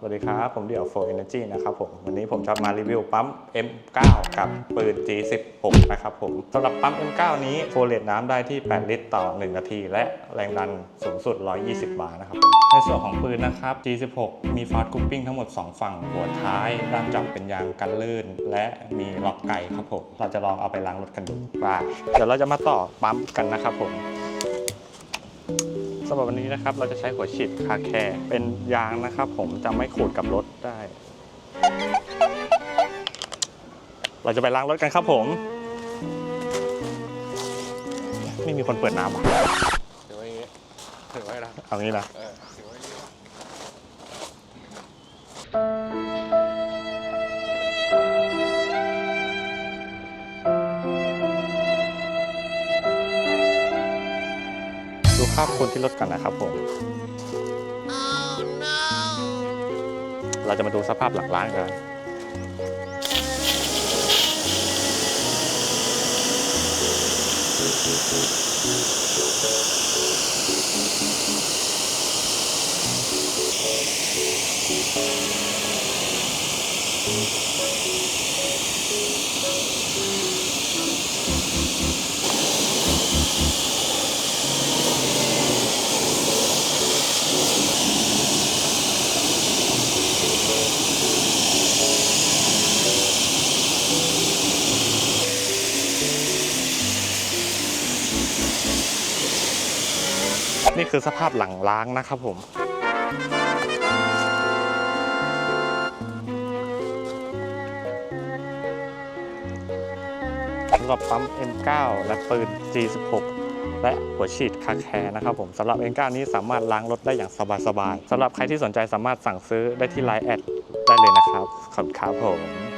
สวัสดีครับ ผมเดี่ยว4 Energy นะครับผม วันนี้ผมจะมารีวิวปั๊ม M9 กับปืน G16 นะครับผมสำหรับปั๊ม M9 นี้โฟเลตน้ำได้ที่ 8 ลิตรต่อ 1 นาที และแรงดันสูงสุด 120 บาร์นะครับในส่วนของปืนนะครับ G16 มีฟาสต์กรุ๊ปปิ้งทั้งหมด 2 ฝั่ง หัวท้ายด้านจับเป็นยางกันลื่น และมีล็อกไก่ครับผม เราจะลองเอาไปล้างรถกันดูไปเดี๋ยวเราจะมาต่อปั๊มกันนะครับผม สำหรับวันนี้นะครับเราจะใช้หัวฉีดคาแคร์เป็นยางนะครับผมจะไม่ขูดกับรถได้ เราจะไปล้างรถกันครับผม ไม่มีคนเปิดน้ำอะถือไว้อย่างงี้ถือไว้นะเอางี้นะเออถือไว้ ภาพคนที่รถกันนะครับผม เราจะมาดูสภาพหลังล้างกัน นี่คือสภาพหลังล้างนะครับผมสำหรับปั๊ม M9 และปืน G16 และหัวฉีดคาแคร์นะครับผมสำหรับ M9 นี้สามารถล้างรถได้อย่างสบายๆสำหรับใครที่สนใจสามารถสั่งซื้อได้ที่ไลน์แอดได้เลยนะครับ ขอบคุณครับผม